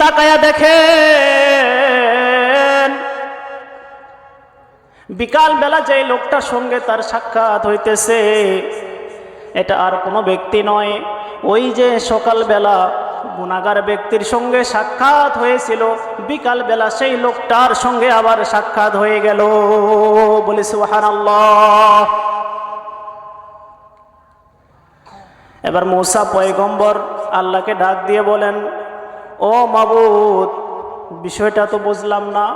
তাকায়া দেখেন। বিকাল বেলা যে লোকটার সঙ্গে তার সাক্ষাৎ হইতেছে, এটা আর কোনো ব্যক্তি নয়। ওই যে সকালবেলা গুণাগার ব্যক্তির সঙ্গে সাক্ষাৎ হয়েছিল বিকাল বেলা সেই লোকটার সঙ্গে আবার সাক্ষাৎ হয়ে গেল। বলে সুহান এবার মৌসা পয়গম্বর আল্লাহকে ডাক দিয়ে বলেন ও মাবুদ, বিষয়টা তো বুঝলাম না।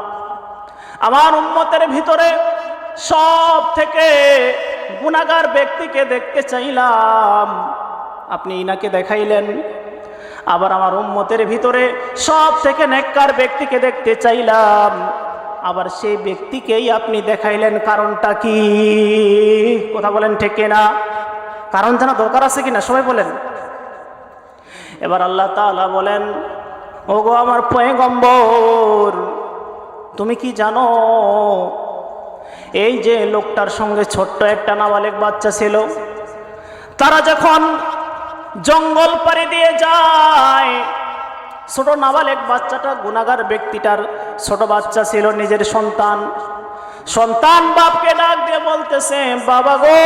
আমার উম্মতের ভিতরে সব থেকে গুণাগার ব্যক্তিকে দেখতে চাইলাম। আপনি ইনাকে দেখাইলেন। আবার আমার উম্মতের ভিতরে সব থেকে নেককার ব্যক্তিকে দেখতে চাইলাম। আবার সেই ব্যক্তিকেই আপনি দেখাইলেন, কারণটা কি? কথা বলেন ঠিক না কারণ জানা দরকার আছে কিনা? সবাই বলেন। এবার আল্লাহ তাআলা বলেন ওগো আমার পয়গম্বর, তুমি কি জানো? এই যে লোকটার সঙ্গে ছোট্ট একটা নাবালেক বাচ্চা ছিল, তারা যখন জঙ্গল পাড়ি দিয়ে যায়, ছোট নাবালেক বাচ্চাটা গুণাগার ব্যক্তিটার ছোট বাচ্চা ছিল নিজের সন্তান। সন্তান বাপকে ডাক দিয়ে বলতেছে, বাবা গো,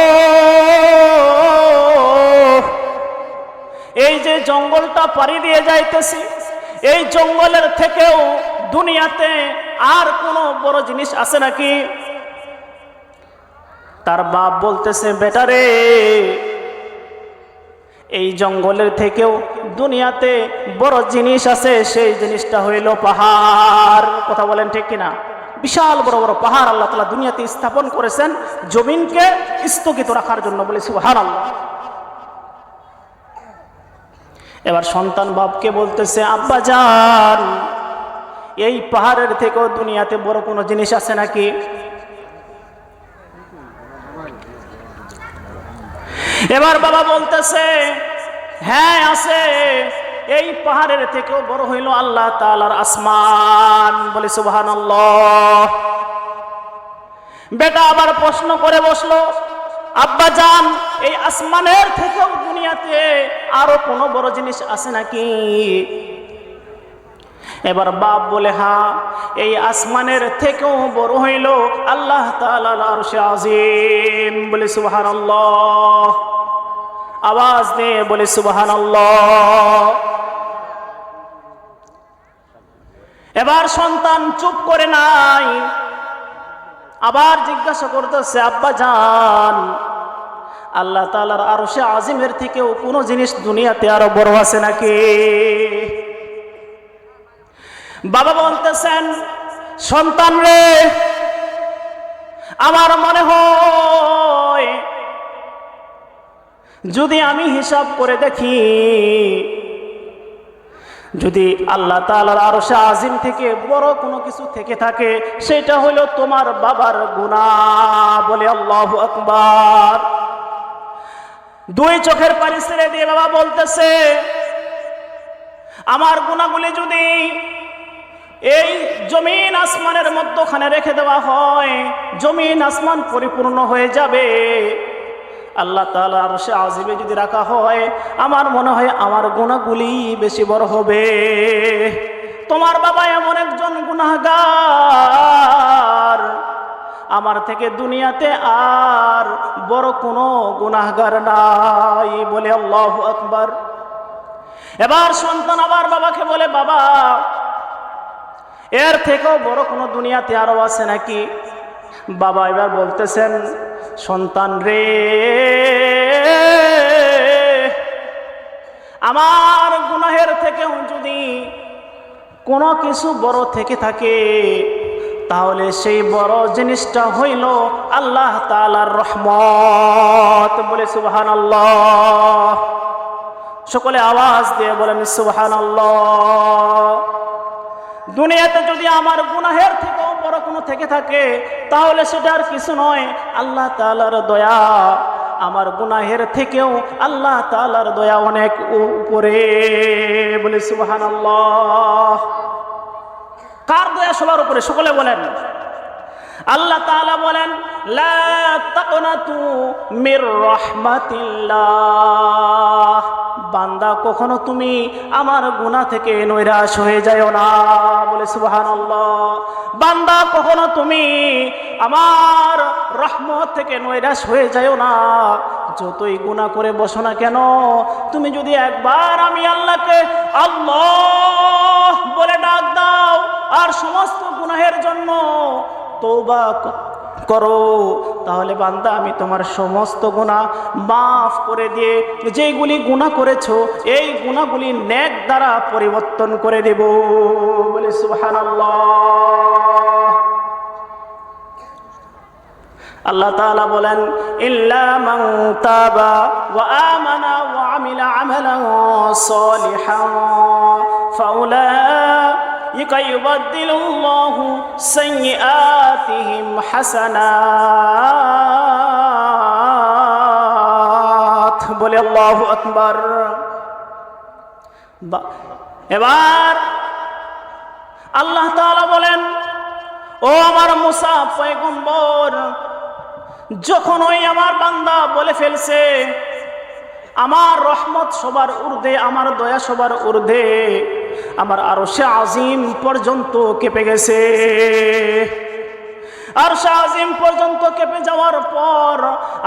এই যে জঙ্গলটা পাড়ি দিয়ে যাইতেছি এই জঙ্গলের থেকেও দুনিয়াতে আর কোনো বড় জিনিস আছে নাকি? তার বাপ বলতেছে বেটারে এই জঙ্গলের থেকেও দুনিয়াতে বড় জিনিস আছে, সেই জিনিসটা হইল পাহাড়। কথা বলেন ঠিক কিনা? বিশাল বড় বড় পাহাড় আল্লাহ তালা দুনিয়াতে স্থাপন করেছেন, জমিনকে স্থগিত রাখার জন্য বলেছি হার আল্লাহ এবার সন্তান বাপকে বলতেছে, আব্বা যান, এই পাহাড়ের থেকেও দুনিয়াতে বড় কোনো জিনিস আছে নাকি? এবার বাবা বলতেছে হ্যাঁ আছে। এই পাহাড়ের থেকেও বড় হইল আল্লাহ তালার আসমান। বলে সুবাহান বেটা আবার প্রশ্ন করে বসল আব্বা যান এই আসমানের থেকেও দুনিয়াতে আরও কোনো বড় জিনিস আছে নাকি? এবার বাপ বলে, হা, এই আসমানের থেকেও বড় হইল আল্লাহ আজিম। বলে সুবাহান আওয়াজ দিয়ে বলে সুবাহান এবার সন্তান চুপ করে নাই। আবার জিজ্ঞাসা করতেছে, আব্বা যান আল্লাহ তালার আরও সে আজিমের থেকেও কোনো জিনিস দুনিয়াতে আরও বড় আছে নাকি? বাবা বলতেছেন, সন্তান রে, আমার মনে হয় যদি আমি হিসাব করে দেখি যদি আল্লাহ তালার আরও সে আজিম থেকে বড় কোনো কিছু থেকে থাকে, সেটা হলো তোমার বাবার গুণা বলে আল্লাহ আকবার। দুই চোখের পানি ছেড়ে দিয়ে বাবা বলতেছে, আমার গুণাগুলি যদি এই জমিন আসমানের মধ্যখানে রেখে দেওয়া হয়, জমিন আসমান পরিপূর্ণ হয়ে যাবে। আল্লাহ তালা আর সে যদি রাখা হয়, আমার মনে হয় আমার গুণাগুলি বেশি বড় হবে। তোমার বাবা এমন একজন গুনাহগার। আমার থেকে দুনিয়াতে আর বড় কোনো গুনাহগার নাই বলে আল্লাহ আকবার। এবার সন্তান আবার বাবাকে বলে, বাবা, এর থেকেও বড় কোনো দুনিয়াতে আরও আছে নাকি? বাবা এবার বলতেছেন, সন্তান রে, আমার গুনাহের থেকেও যদি কোনো কিছু বড় থেকে থাকে, তাহলে সেই বড় জিনিসটা হইল আল্লাহ তালার রহমত। বলে সুবাহান সকলে আওয়াজ দিয়ে বলেন সুবাহান দুনিয়াতে যদি আমার গুনাহের থেকেও কোনো থেকে থাকে, তাহলে সেটা আর কিছু নয়। আল্লাহ তালার দয়া। আমার গুনাহের থেকেও আল্লাহ তালার দয়া অনেক উপরে। বলে সুবাহান কার দয়া সবার উপরে? সকলে বলেন। আল্লাহ তাআলা বলেন, লা বান্দা, কখনো তুমি আমার গুনাহ থেকে নৈরাশ হয়ে যাও না। বলে, সুবহানাল্লাহ। বান্দা, কখনো তুমি আমার রহমত থেকে নৈরাশ হয়ে যাও না। যতই গুনাহ করে বসো না কেন, তুমি যদি একবার আমি আল্লাহকে আল্লাহ বলে ডাক দাও, আর সমস্ত গুনাহের জন্য তৌবা করো। তাহলে বান্দা, আমি তোমার সমস্ত গুণা মাফ করে দিয়ে যেইগুলি গুণা করেছ, এই গুণাগুলি নেক দ্বারা পরিবর্তন করে দেব। বলে সুবহানাল্লাহ। আল্লাহ তাআলা বলেন, ইল্লা ওয়া ওয়া সালিহান ফাউলাইকা ইউবাদদিলুল্লাহু সাইয়্যাতিহিম হাসানাত বলে আল্লাহু আকবার। এবার আল্লাহ তাআলা বলেন, ও আমার মুসা পয়গম্বর, যখন ওই আমার বান্দা বলে ফেলছে আমার রহমত সবার ঊর্ধ্বে, আমার দয়া সবার ঊর্ধ্বে, আমার আরও সে আজিম পর্যন্ত কেঁপে গেছে। আর আজিম পর্যন্ত কেঁপে যাওয়ার পর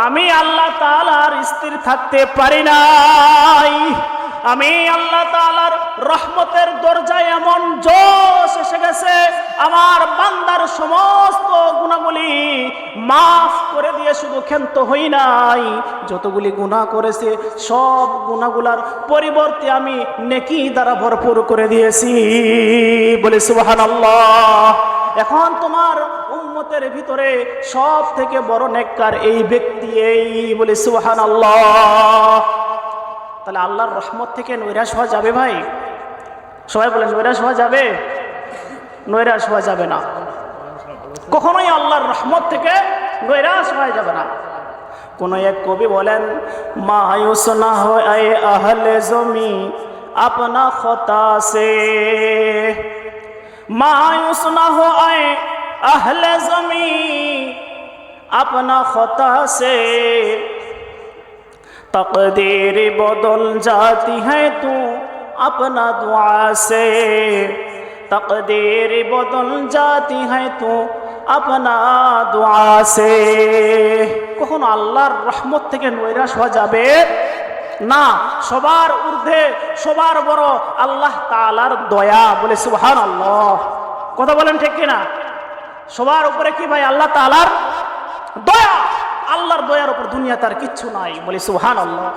আমি আল্লাহ তালার স্থির থাকতে পারি নাই। আমি আল্লাহ তালার রহমতের দরজায় এমন জোশ এসে গেছে, আমার বান্দার সমস্ত গুণাগুলি মাফ করে দিয়ে শুধু ক্ষান্ত হই নাই। যতগুলি গুণা করেছে, সব গুণাগুলার পরিবর্তে আমি নেকি দ্বারা ভরপুর করে দিয়েছি। বলে সুবাহান এখন তোমার উম্মতের ভিতরে সব থেকে বড় নেককার এই ব্যক্তি এই, বলে সুবাহান তাহলে আল্লাহর রহমত থেকে নৈরাশ হওয়া যাবে ভাই? সবাই বলে নৈরাশ হওয়া যাবে? নৈরাশ হওয়া যাবে না। কখনোই আল্লাহর রহমত থেকে নৈরাশ হওয়া যাবে না। কোন এক কবি বলেন মায়ুস না হয় আহলে জমি, আপনা খতা সে। মায়ুস না হয় আহলে জমি, আপনা খতা সে। তকদীর বদল জাতি হ্যাঁ তুই अपना दुआ से तकदीर बदल जाती है तू আপনা দোয়া সে কখনো আল্লাহর রহমত থেকে নৈরাশ হওয়া যাবে না সবার ঊর্ধ্বে সবার বড় আল্লাহ তালার দয়া বলে সুহান আল্লাহ কথা বলেন ঠিক কিনা সবার উপরে কি ভাই আল্লাহ তালার দয়া আল্লাহর দয়ার উপর দুনিয়া তার কিচ্ছু নাই বলে সুহান আল্লাহ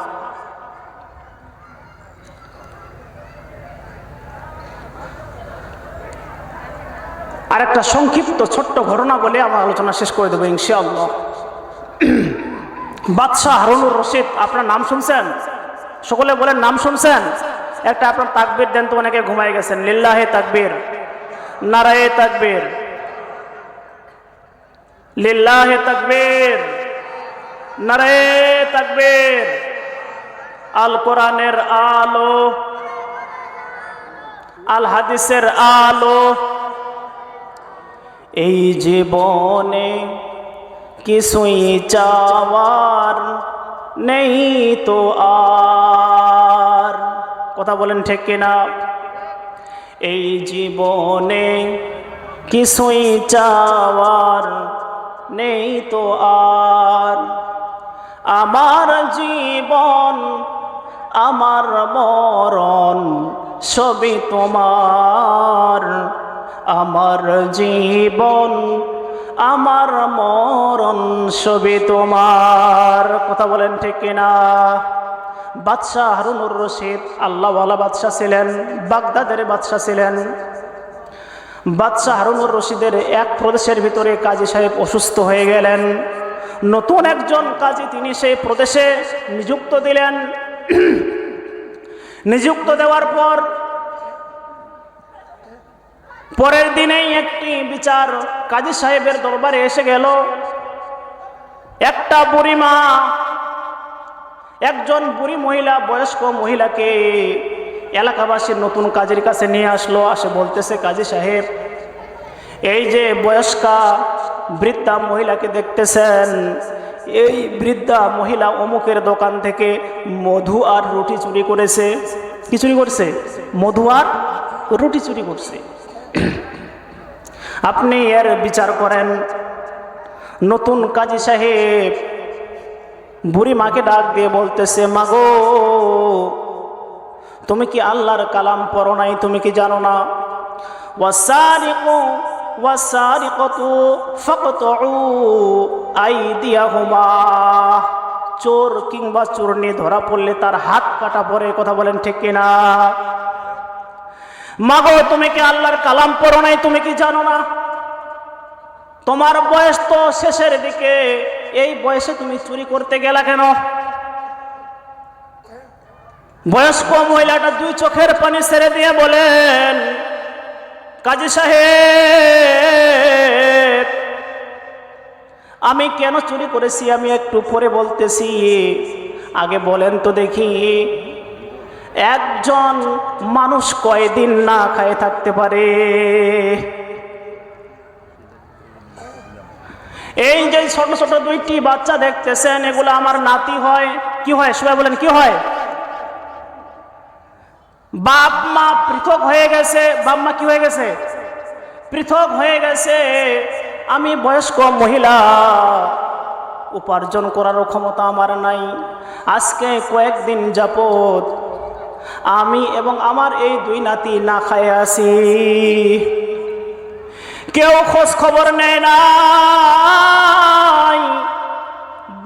আর একটা সংক্ষিপ্ত ছোট্ট ঘটনা বলে আমার আলোচনা শেষ করে দেবো, ইনশাআল্লাহ। বাদশাহ হারুনুর রশিদ, আপনার নাম শুনছেন? সকলে বলেন, নাম শুনছেন? একটা আপনার তাকবির দেন তো অনেকে ঘুমাই গেছেন। লিল্লাহে তাকবির, নারায়ে তাকবির, লিল্লাহে তাকবির, নারায়ে তাকবির আল কোরআনের আলো আল হাদিসের আলো এই জীবনে কিছুই চাওয়ার নেই তো আর। কথা বলেন ঠিক কিনা? এই জীবনে কিছুই চাওয়ার নেই তো আর। আমার জীবন, আমার মরণ সবই তোমার। আমার জীবন, আমার মরণ সবই তোমার। কথা বলেন ঠিক কিনা? বাদশাহ হারুনুর রশিদ আল্লাহওয়ালা বাদশাহ ছিলেন, বাগদাদের বাদশাহ ছিলেন। বাদশাহ হারুনুর রশিদের এক প্রদেশের ভিতরে কাজী সাহেব অসুস্থ হয়ে গেলেন। নতুন একজন কাজী তিনি সেই প্রদেশে নিযুক্ত দিলেন। নিযুক্ত দেওয়ার পর পরের দিনেই একটি বিচার কাজী সাহেবের দরবারে এসে গেল। একটা বুড়িমা একজন বুড়ি মহিলা, বয়স্ক মহিলাকে এলাকাবাসীর নতুন কাজের কাছে নিয়ে আসলো। আসে বলতেছে, কাজী সাহেব, এই যে বয়স্কা বৃদ্ধা মহিলাকে দেখতেছেন, এই বৃদ্ধা মহিলা অমুকের দোকান থেকে মধু আর রুটি চুরি করেছে। কি চুরি করছে? মধু আর রুটি চুরি করছে। আপনি এর বিচার করেন। নতুন কাজী সাহেব বুড়ি মাকে ডাক দিয়ে বলতেছে, মাগো, তুমি কি আল্লাহর কালাম পড়ো নাই? তুমি কি জানো না? ওয়াসারিকু, ওয়াসারিকতু চোর কিংবা চোরনি ধরা পড়লে তার হাত কাটা পরে কথা বলেন, ঠিক কিনা? মাগো, তুমি কি আল্লাহর কালাম পড়ো নাই? তুমি কি জানো না? তোমার বয়স তো শেষের দিকে। এই বয়সে তুমি চুরি করতে গেলা কেন? বয়স্ক মহিলাটা দুই চোখের পানি ছেড়ে দিয়ে বলেন, কাজী সাহেব, আমি কেন চুরি করেছি? আমি একটু পরে বলতেছি। আগে বলেন তো দেখি। একজন মানুষ কয়দিন না খায় থাকতে পারে? এই যে ছোট ছোট দুইটি বাচ্চা দেখতেছেন, এগুলো আমার নাতি হয়। কি হয়? সবাই বলেন, কি হয়? বাপ মা পৃথক হয়ে গেছে। বাপ মা কি হয়ে গেছে? পৃথক হয়ে গেছে। আমি বয়স্ক মহিলা। উপার্জন করারও ক্ষমতা আমার নাই। আজকে কয়েকদিন যাবত আমি এবং আমার এই দুই নাতি না খায় আছি কেউ খোঁজ খবর নেয় না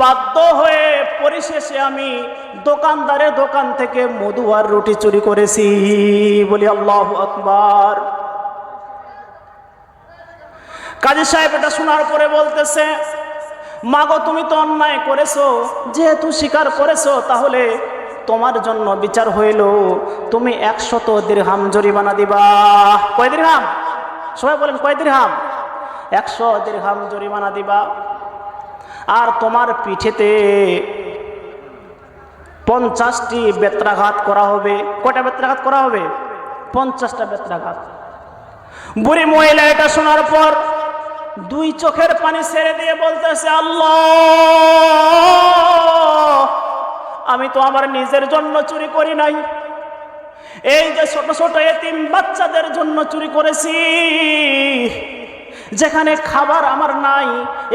বাধ্য হয়ে পরিশেষে আমি দোকানদারের দোকান থেকে মধু আর রুটি চুরি করেছি। বলি, আল্লাহ আকবার। কাজী সাহেব এটা শোনার পরে বলতেছে, মাগো, তুমি তো অন্যায় করেছ, যেহেতু স্বীকার করেছ, তাহলে তোমার জন্য বিচার হইল, তুমি একশত দীর্হাম জরিমানা দিবা। কয় দীর্হাম? সবাই বলেন, কয় দীর্হাম? একশো দীর্হাম জরিমানা দিবা। আর তোমার পিঠেতে পঞ্চাশটি বেত্রাঘাত করা হবে। কটা বেত্রাঘাত করা হবে? পঞ্চাশটা বেত্রাঘাত। বুড়ি মহিলা এটা শোনার পর দুই চোখের পানি ছেড়ে দিয়ে বলতেছে, আল্লাহ! আমি তো আমার নিজের জন্য চুরি করি নাই। এই যে ছোট ছোট এতিম বাচ্চাদের জন্য চুরি করেছি, যেখানে খাবার আমার নাই,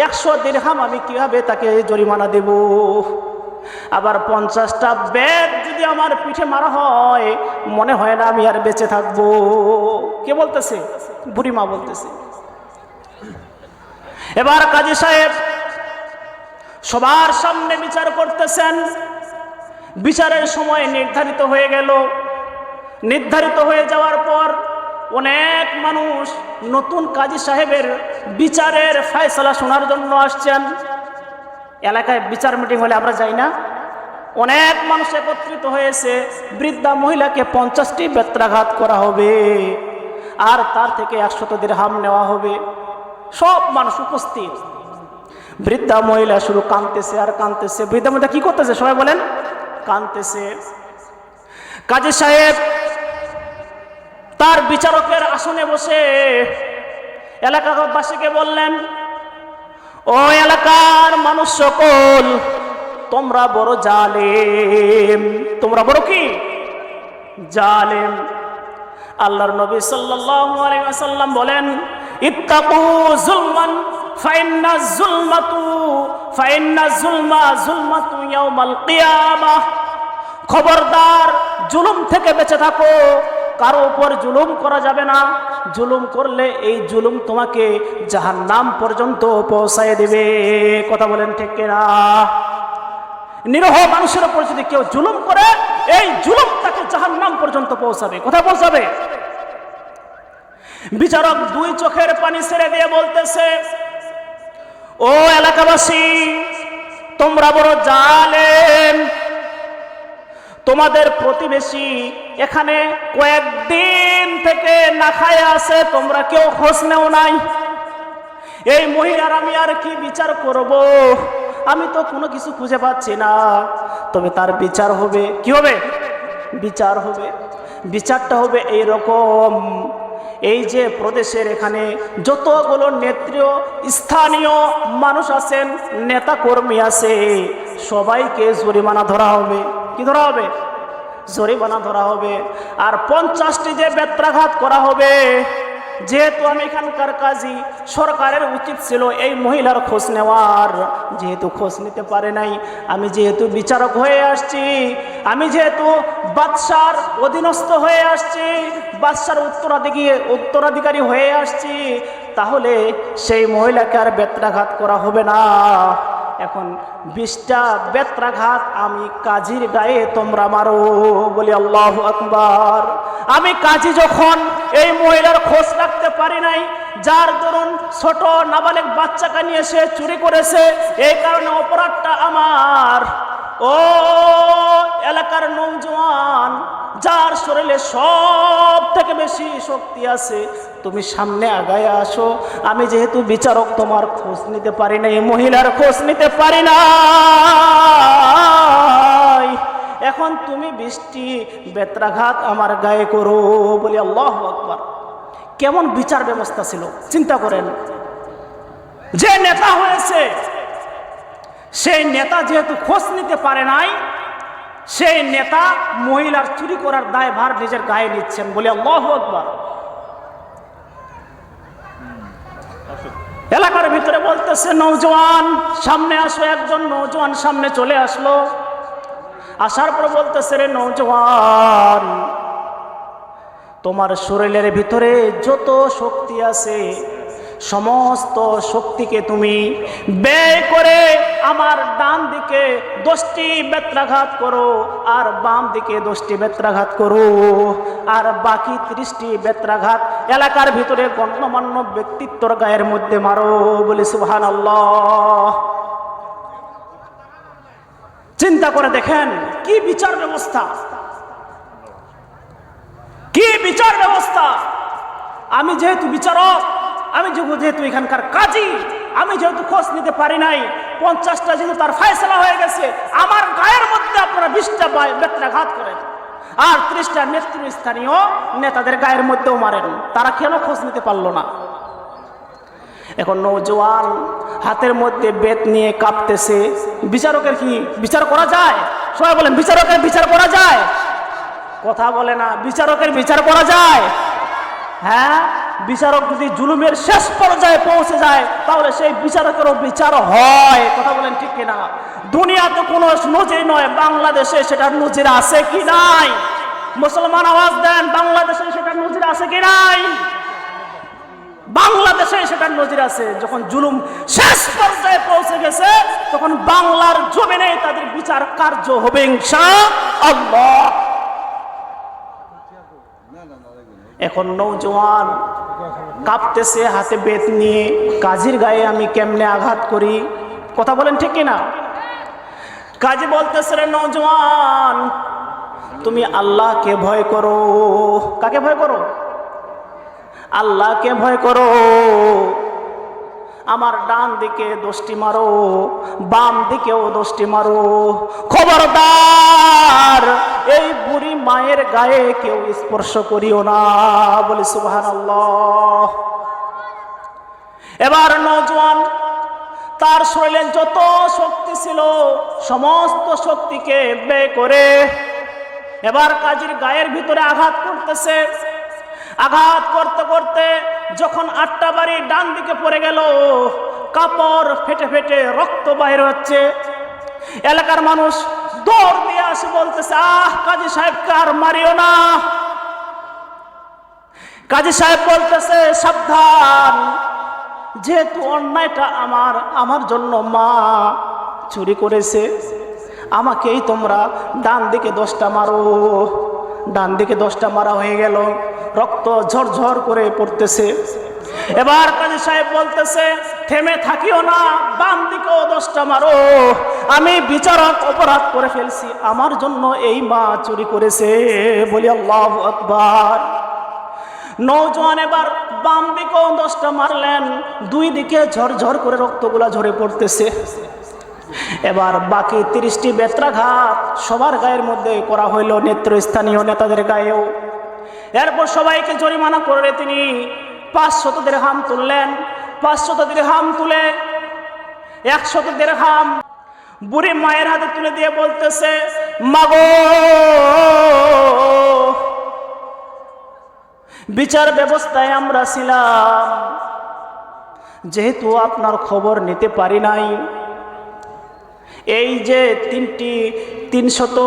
একশো দেড়হাম আমি কীভাবে তাকে জরিমানা দেব? আবার পঞ্চাশটা ব্যাগ যদি আমার পিঠে মারা হয়, মনে হয় না আমি আর বেঁচে থাকব। কে বলতেছে? বুড়িমা বলতেছে। এবার কাজী সাহেব সবার সামনে বিচার করতেছেন। বিচারের সময় নির্ধারিত হয়ে গেল। নির্ধারিত হয়ে যাওয়ার পর অনেক মানুষ নতুন কাজী সাহেবের বিচারের ফায়সলা শোনার জন্য আসছেন। এলাকায় বিচার মিটিং হলে আমরা যাই না। অনেক মানুষ একত্রিত হয়েছে, বৃদ্ধা মহিলাকে পঞ্চাশটি বেত্রাঘাত করা হবে আর তার থেকে একশত হাম নেওয়া হবে। সব মানুষ উপস্থিত। বৃদ্ধা মহিলা শুধু কাঁদতেছে আর কাঁদতেছে। বৃদ্ধা মহিলা কি করতেছে সবাই বলেন? কাঁদতেছে কাজী সাহেব, তার বিচারকের আসনে বসে এলাকাবাসীকে বললেন, ও এলাকার মানুষ সকল, তোমরা বড় জালেম। তোমরা বড় কি? জালেম। আল্লাহর নবী ওয়াসাল্লাম বলেন, ইত্তাকু যুলমান ফাইন্না ফাইন্না খবরদার, জুলুম থেকে বেঁচে থাকো। কারও উপর জুলুম করা যাবে না। জুলুম করলে এই জুলুম তোমাকে জাহান নাম পর্যন্ত পৌঁছায় দেবে। কথা বলেন ঠিক কিনা? নিরহ মানুষের উপর যদি কেউ জুলুম করে, এই জুলুম তাকে জাহান নাম পর্যন্ত পৌঁছাবে। কথা পৌঁছাবে? বিচারক দুই চোখের পানি ছেড়ে দিয়ে বলতেছে ও এলাকাবাসী, তোমরা বড় জালেম। তোমাদের প্রতিবেশী এখানে কয়েকদিন থেকে না খায় আছে, তোমরা কেউ খোঁজ নেও নাই। এই মহিলার আমি আর কি বিচার করব? আমি তো কোনো কিছু খুঁজে পাচ্ছি না। তবে তার বিচার হবে। কি হবে? বিচার হবে। বিচারটা হবে এই রকম এই যে প্রদেশের এখানে যতগুলো নেত্রীয়, স্থানীয় মানুষ আছেন নেতা কর্মী আছে, সবাইকে জরিমানা ধরা হবে। কি ধরা হবে? জরিমানা ধরা হবে। আর পঞ্চাশটি যে বেত্রাঘাত করা হবে যেহেতু আমি এখানকার কাজী, সরকারের উচিত ছিল এই মহিলার খোঁজ নেওয়ার। যেহেতু খোঁজ নিতে পারে নাই, আমি যেহেতু বিচারক হয়ে আসছি, আমি যেহেতু বাদশার অধীনস্থ হয়ে আসছি, বাদশার উত্তরাধিকারী উত্তরাধিকারী হয়ে আসছি, তাহলে সেই মহিলাকে আর বেত্রাঘাত করা হবে না। এখন বিশটা বেত্রাঘাত আমি কাজীর গায়ে তোমরা মারো বলি আল্লাহ আকবার। আমি কাজী যখন এই মহিলার খোঁজ রাখতে পারি নাই। যার দরুন ছোট নাবালেক বাচ্চাকে নিয়ে সে চুরি করেছে। এই কারণে অপরাধটা আমার। ও এলাকার নৌজওয়ান, যার শরীরে সব থেকে বেশি শক্তি আছে, তুমি সামনে আগায় আসো। আমি যেহেতু বিচারক, তোমার খোঁজ নিতে পারি না এই মহিলার খোঁজ নিতে পারি না এখন তুমি বৃষ্টি, বেত্রাঘাত আমার গায়ে করো বলি আল্লাহ আকবার। কেমন বিচার ব্যবস্থা ছিল? চিন্তা করেন। যে নেতা হয়েছে, সেই নেতা যেহেতু খোঁজ নিতে পারে নাই, সেই নেতা মহিলার চুরি করার দায় ভার নিজের গায়ে নিচ্ছেন বলে আল্লাহ আকবার। এলাকার ভিতরে বলতেছে নৌজওয়ান সামনে আসো, একজন নৌজওয়ান সামনে চলে আসলো। আসার পর বলতেছে রে নৌজওয়ান তোমার শরীরের ভিতরে যত শক্তি আছে, সমস্ত শক্তিকে তুমি ব্যয় করে আমার ডান দিকে দশটি বেত্রাঘাত করো আর বাম দিকে দশটি বেত্রাঘাত করো। আর বাকি ত্রিশটি বেত্রাঘাত এলাকার ভিতরে গণ্যমান্য ব্যক্তিত্বর গায়ের মধ্যে মারো বলি সুহান আল্লাহ চিন্তা করে দেখেন, কি বিচার ব্যবস্থা? কি বিচার ব্যবস্থা? আমি যেহেতু বিচারক, আমি যেহেতু এখানকার কাজী, আমি যেহেতু খোঁজ নিতে পারি নাই, পঞ্চাশটা যেহেতু তার ফায়সলা হয়ে গেছে, আমার গায়ের মধ্যে আপনারা বিশটা বেত্রাঘাত করেন। আর ত্রিশটা নেতৃস্থানীয় নেতাদের গায়ের মধ্যেও মারেন। তারা কেন খোঁজ নিতে পারল না? এখন নৌজওয়ান হাতের মধ্যে বেত নিয়ে কাঁপতেছে। বিচারকের কি বিচার করা যায়? সবাই বলেন, বিচারকের বিচার করা যায়? কথা বলে না, বিচারকের বিচার করা যায়? হ্যাঁ বিচারক যদি জুলুমের শেষ পর্যায়ে পৌঁছে যায়, তাহলে সেই বিচারকেরও বিচার হয়। কথা বলেন ঠিক কিনা? দুনিয়াতে কোনো নজির নয়, বাংলাদেশে সেটার নজির আছে কি নাই? মুসলমান আওয়াজ দেন, বাংলাদেশে সেটার নজির আছে কি নাই? বাংলাদেশে সেটার নজির আছে। যখন জুলুম শেষ পর্যায়ে পৌঁছে গেছে, তখন বাংলার জমিনে তাদের বিচার কার্য হবে এখন নৌজওয়ান কাঁপতেছে, হাতে বেত নিয়ে, কাজীর গায়ে আমি কেমনে আঘাত করি? কথা বলেন ঠিক কিনা? কাজী বলতেছে, রে নৌজওয়ান তুমি আল্লাহকে ভয় করো। কাকে ভয় করো? আল্লাহকে ভয় করো। আমার ডান দিকে দোষটি মারো, বাম দিকেও দোষটি মারো। খবরদার, এই বুড়ি মায়ের গায়ে কেউ স্পর্শ করিও না, বলি সুবাহান এবার নজওয়ান, তার শরীরে যত শক্তি ছিল, সমস্ত শক্তিকে ব্যয় করে এবার কাজীর গায়ের ভিতরে আঘাত করতেছে। আঘাত করতে করতে যখন আটটা বাড়ি ডান দিকে পড়ে গেল, কাপড় ফেটে ফেটে রক্ত বাইর হচ্ছে। এলাকার মানুষ দৌড় দিয়ে আসে বলতেছে, আহ, কাজী সাহেবকে আর মারিও না। কাজী সাহেব বলতেছে, সাবধান, যেহেতু অন্যায়টা আমার আমার জন্য মা চুরি করেছে, আমাকেই তোমরা ডান দিকে দশটা মারো। ডান দিকে দশটা মারা হয়ে গেল। রক্ত ঝরঝর করে পড়তেছে। এবার কাজী সাহেব বলতেছে, থেমে থাকিও না, বাম দিকেও দশটা মারো। আমি বিচারক অপরাধ করে ফেলছি, আমার জন্য এই মা চুরি করেছে। বলি, আল্লাহ আকবার। নৌজওয়ান এবার বাম দিকেও দশটা মারলেন, দুই দিকে ঝরঝর করে রক্তগুলা ঝরে পড়তেছে। এবার বাকি তিরিশটি বেত্রাঘাত সবার গায়ের মধ্যে করা হইল নেত্রস্থানীয় নেতাদের গায়েও। এরপর সবাইকে জরিমানা করে তিনি। পাঁচশত হাম তুললেন পাঁচশত হাম তুলে একশত হাম বুড়ি মায়ের হাতে তুলে দিয়ে বলতেছে, মাগো! বিচার ব্যবস্থায় আমরা ছিলাম। যেহেতু আপনার খবর নিতে পারি নাই, এই যে তিনটি, তিনশত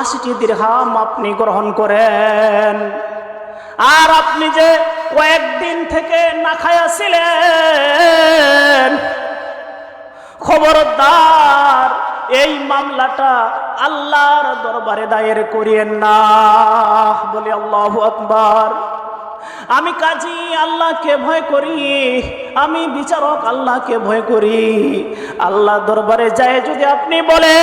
আশিটি দীর্ঘাম আপনি গ্রহণ করেন। আর আপনি যে কয়েকদিন থেকে না খাইয়াছিলেন খবরদার, এই মামলাটা আল্লাহর দরবারে দায়ের করিয়েন না, বলে আল্লাহ আকবার। আমি কাজী আল্লাহকে ভয় করি, আমি বিচারক আল্লাহকে ভয় করি। আল্লাহ দরবারে যায় যদি আপনি বলেন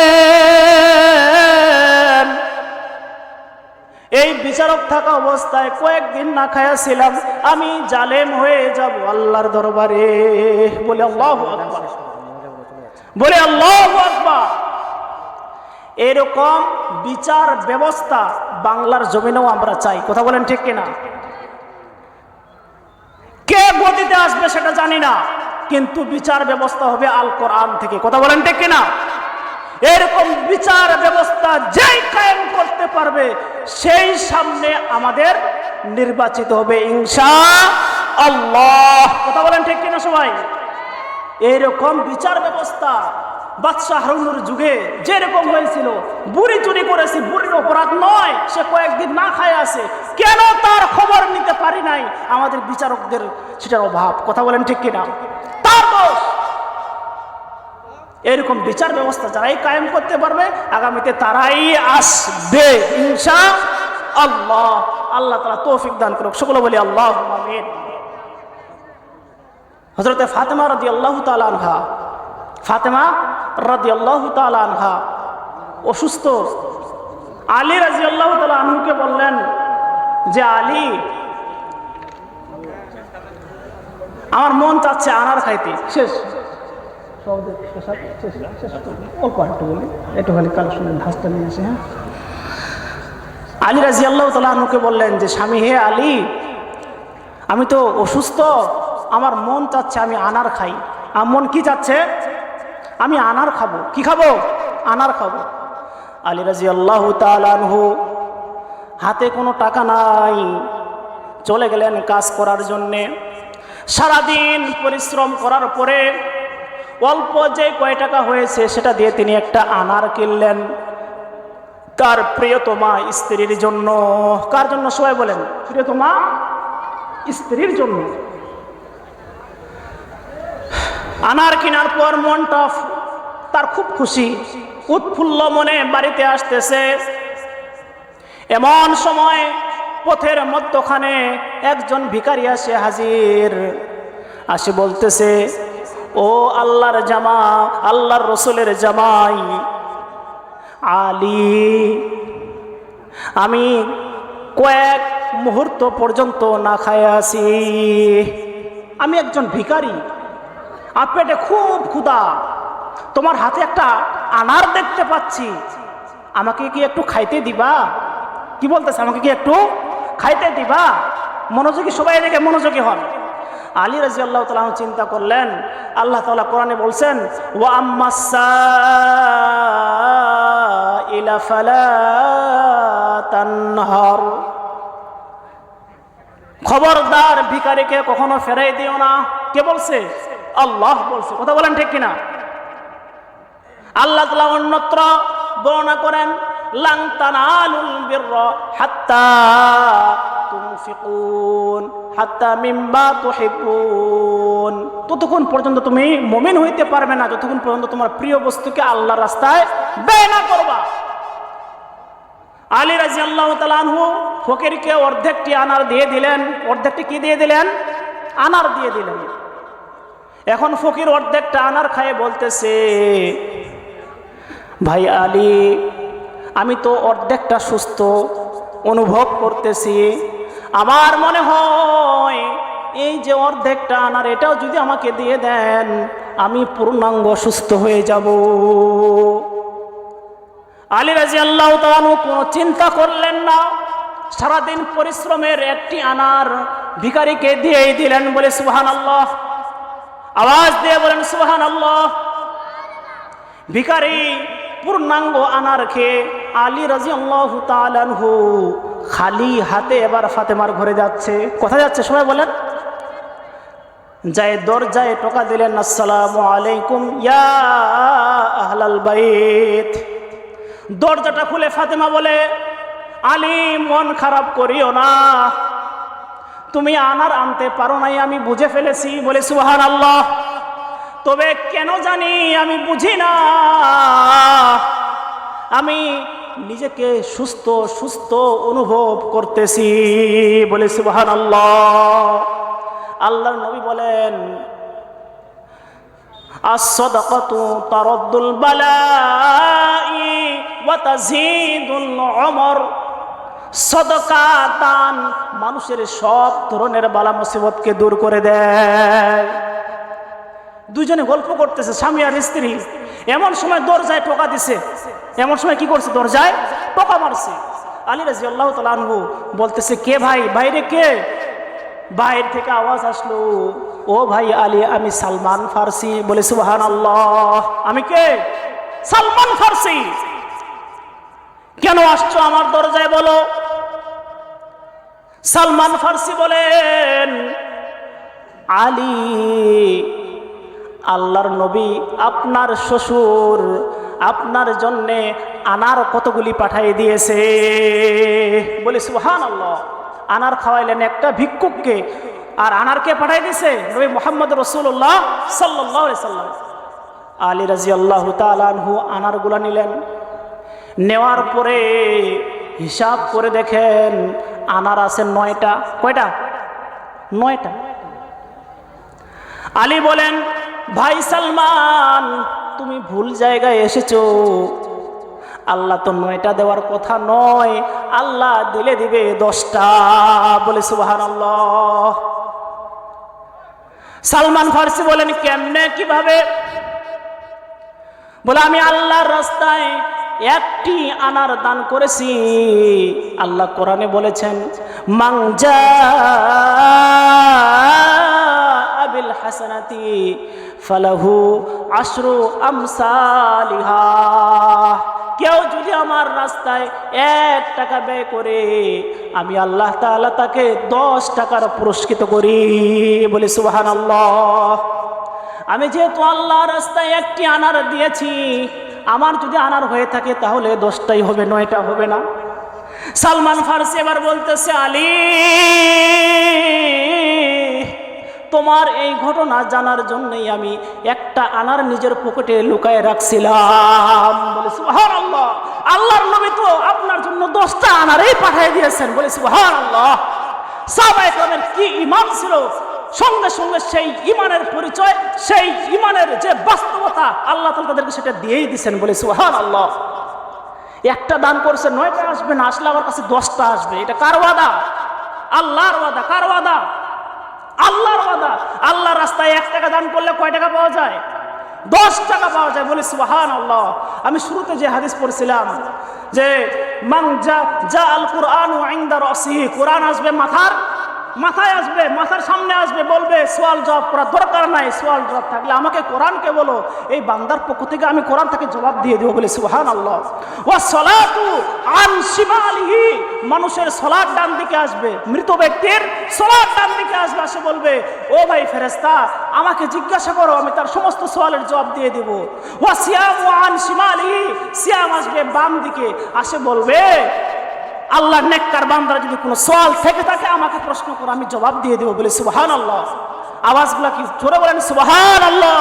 এই বিচারক থাকা অবস্থায় কয়েকদিন না খায়া ছিলাম আমি জালেম হয়ে যাব আল্লাহর দরবারে। বলে আল্লাহ বলে আল্লাহ এরকম বিচার ব্যবস্থা বাংলার জমিনেও আমরা চাই। কথা বলেন ঠিক কিনা? কে গতিতে আসবে সেটা জানি না, কিন্তু বিচার ব্যবস্থা হবে আল কোরআন থেকে। কথা বলেন ঠিক কিনা? এরকম বিচার ব্যবস্থা যেই কায়েম করতে পারবে, সেই সামনে আমাদের নির্বাচিত হবে, ইনশা আল্লাহ। কথা বলেন ঠিক কিনা সবাই? এইরকম বিচার ব্যবস্থা বাদশাহ হারুনুর যুগে যেরকম হয়েছিল, বুড়ি চুরি করেছে, বুড়ির অপরাধ নয়, সে কয়েকদিন না খায় আছে, কেন তার খবর নিতে পারি নাই? আমাদের বিচারকদের সেটার অভাব। কথা বলেন ঠিক কিনা? তার দোষ। এরকম বিচার ব্যবস্থা যারাই কায়েম করতে পারবে, আগামীতে তারাই আসবে, ইনশা আল্লাহ। আল্লাহ তালা তৌফিক দান করুক। সকলে বলি আল্লাহ হজরতে ফাতেমা রাদি আল্লাহ তালহা ফাতেমা রাদি আল্লাহ তালহা অসুস্থ। আলী রাজি আল্লাহ আনহুকে বললেন যে, আলী, আমার মন চাচ্ছে আনার খাইতে। শেষ। অল্প খালি কালেকশনের ধাসটা নিয়ে আসে হ্যাঁ? আলী রাজি আল্লাহ তালুকে বললেন যে, স্বামী, হে আলী, আমি তো অসুস্থ, আমার মন চাচ্ছে আমি আনার খাই। আমার মন কি চাচ্ছে? আমি আনার খাব। কি খাব? আনার খাব। আলী রাজি আল্লাহ তালহু হাতে কোনো টাকা নাই, চলে গেলেন কাজ করার জন্যে। সারাদিন পরিশ্রম করার পরে অল্প যে কয় টাকা হয়েছে সেটা দিয়ে তিনি একটা আনার কিনলেন। তার প্রিয়তমা স্ত্রীর জন্য। কার জন্য সবাই বলেন? প্রিয়তমা স্ত্রীর জন্য। আনার কেনার পর মনটা তার খুব খুশি। উৎফুল্ল মনে বাড়িতে আসতেছে। এমন সময় পথের মধ্যখানে একজন ভিকারি আসে হাজির। আসে বলতেছে ও আল্লাহর জামা, আল্লাহর রসুলের জামাই। আলী, আমি কয়েক মুহূর্ত পর্যন্ত না খায় আছি। আমি একজন ভিকারি আর পেটে খুব ক্ষুদা তোমার হাতে একটা আনার দেখতে পাচ্ছি। আমাকে কি একটু খাইতে দিবা? কি বলতেছে? আমাকে কি একটু খাইতে দিবা? মনোযোগী সবাই দেখে মনোযোগী হন। আলী রাজি আল্লাহ তালা চিন্তা করলেন, আল্লাহ তালা কোরআনে বলছেন ও আম্মাসা তানহার। খবরদার ভিকারিকে কখনো ফেরাই দিও না। কে বলছে? আল্লাহ বলছে। কথা বলেন ঠিক কিনা? আল্লাহ তালা অন্যত্র বর্ণনা করেন, লাং তানালুল বিররা হাত্তা তুনফিকুন হাত্তা মিম্মা তুহিব্বুন। ততক্ষণ পর্যন্ত তুমি মুমিন হইতে পারবে না, যতক্ষণ পর্যন্ত তোমার প্রিয় বস্তুকে আল্লাহর রাস্তায় ব্যয় না করবা। আলী রাজি আল্লাহ তালানহু ফকিরকে অর্ধেকটি আনার দিয়ে দিলেন। অর্ধেকটি কি দিয়ে দিলেন? আনার দিয়ে দিলেন। এখন ফকির অর্ধেকটা আনার খায়ে বলতেছে, ভাই আলী, আমি তো অর্ধেকটা সুস্থ অনুভব করতেছি। আমার মনে হয় এই যে অর্ধেকটা আনার, এটাও যদি আমাকে দিয়ে দেন, আমি পূর্ণাঙ্গ সুস্থ হয়ে যাব। আলী রাজি আল্লাহ তালু কোনো চিন্তা করলেন না। সারাদিন পরিশ্রমের একটি আনার ভিখারিকে দিয়েই দিলেন বলে সুহান আল্লাহ আওয়াজ দিয়ে বলেন সুহান আল্লাহ ভিখারি পূর্ণাঙ্গ আনার খেয়ে আলী রাজি আল্লাহ খালি হাতে এবার ফাতেমার ঘরে যাচ্ছে। কোথায় যাচ্ছে সবাই বলেন? যায় দরজায় টোকা দিলেন, আসসালামু আলাইকুম, ইয়া বাইত। দরজাটা খুলে ফাতেমা বলে, আলী, মন খারাপ করিও না। তুমি আনার আনতে পারো নাই, আমি বুঝে ফেলেছি। বলে সুহান আল্লাহ তবে কেন জানি আমি বুঝি না। আমি নিজেকে সুস্থ সুস্থ অনুভব করতেছি। বলে সুবাহান আল্লাহ আল্লাহর নবী বলেন সদকা মানুষের সব ধরনের বালা মুসিবতকে দূর করে দেয়। দুজনে গল্প করতেছে, স্বামী আর স্ত্রী। এমন সময় দরজায় টোকা দিছে। এমন সময় কি করছে? দরজায় টোকা মারছে। আলী রাজি আল্লাহ তালু বলতেছে, কে ভাই? বাইরে কে? বাইরে থেকে আওয়াজ আসলো, ও ভাই আলী, আমি সালমান ফার্সি। বলে সুবাহান আল্লাহ আমি কে? সালমান ফার্সি। কেন আসছো আমার দরজায় বলো? সালমান ফার্সি বলেন। আলী আল্লাহর নবী আপনার শ্বশুর, আপনার জন্যে আনার কতগুলি পাঠাই দিয়েছে? বলে সুহান আল্লাহ আনার খাওয়াইলেন একটা ভিক্ষুককে, আর আনারকে পাঠাই দিয়েছে নবী মোহাম্মদ রসুল্লাহ সাল্লাহ সাল্লাম। আলী রাজি আল্লাহ তালহু আনারগুলা নিলেন। নেওয়ার পরে হিসাব করে দেখেন আনার আছে নয়টা। কয়টা? নয়টা। আলী বলেন ভাই সালমান, তুমি ভুল জায়গায় এসেছ। আল্লাহ তো নয়টা দেওয়ার কথা নয়, আল্লাহ দিলে দিবে দশটা। বলে সুবাহান সালমান ফার্সি বলেন, কেমনে, কীভাবে? বলে, আমি আল্লাহর রাস্তায় একটি আনার দান করেছি। আল্লাহ কোরআনে বলেছেন মাংজা আবিল হাসানাতি ফালাহু আশরু আমসালিহা। কেউ যদি আমার রাস্তায় এক টাকা ব্যয় করে, আমি আল্লাহ তাআলা তাকে দশ টাকার পুরস্কৃত করি। বলে সুবাহান আল্লাহ আমি যেহেতু আল্লাহ রাস্তায় একটি আনার দিয়েছি, আমার যদি আনার হয়ে থাকে তাহলে দশটাই হবে, নয়টা হবে না। সালমান ফার্সি এবার বলতেছে, আলী! তোমার এই ঘটনা জানার জন্যই আমি একটা আনার নিজের পকেটে লুকায় রাখছিলাম। সুবহানাল্লাহ, আল্লাহর নবী তো আপনার জন্য দশটা আনারেই পাঠিয়ে দিয়েছেন। বলে সাহাবায়ে কেরামের কি ইমান ছিল? সঙ্গে সঙ্গে সেই ইমানের পরিচয়, সেই ইমানের যে বাস্তবতা আল্লাহ তাআলা তাদেরকে সেটা দিয়েই দিয়েছেন। বলে, সুবহানাল্লাহ, একটা দান করছে, নয়টা আসবে না, আসলে আমার কাছে দশটা আসবে। এটা কার ওয়াদা? আল্লাহর ওয়াদা, কার ওয়াদা? আল্লাহর ওয়াদা। আল্লাহ রাস্তায় এক টাকা দান করলে কয় টাকা পাওয়া যায়? দশ টাকা পাওয়া যায়। বলিস সুবাহান আল্লাহ আমি শুরুতে যে হাদিস পড়ছিলাম যে, মাং যা যা আল কোরআন আইন্দা রসি কোরআন আসবে মাথার মাথায় আসবে, মাথার সামনে আসবে, বলবে, সোয়াল জবাব করার দরকার নাই, সোয়াল জবাব থাকলে আমাকে কোরআনকে বলো। এই বান্দার পক্ষ থেকে আমি কোরআন তাকে জবাব দিয়ে দেবো বলে সুহান আল্লাহ ও সলাতু মানুষের সলাদ ডান দিকে আসবে, মৃত ব্যক্তির সলাদ ডান দিকে আসবে, আসে বলবে, ও ভাই ফেরেস্তা আমাকে জিজ্ঞাসা করো, আমি তার সমস্ত সোয়ালের জবাব দিয়ে দেব। ও সিয়াম আন শিমালিহি, সিয়াম আসবে বাম দিকে, আসে বলবে আল্লাহ নেককার বান্দার যদি কোনো সওয়াল থেকে থাকে, আমাকে প্রশ্ন করো আমি জবাব দিয়ে দেবো বলে সুবাহান আল্লাহ আওয়াজগুলা কি জোরে বলেন? সুবাহান আল্লাহ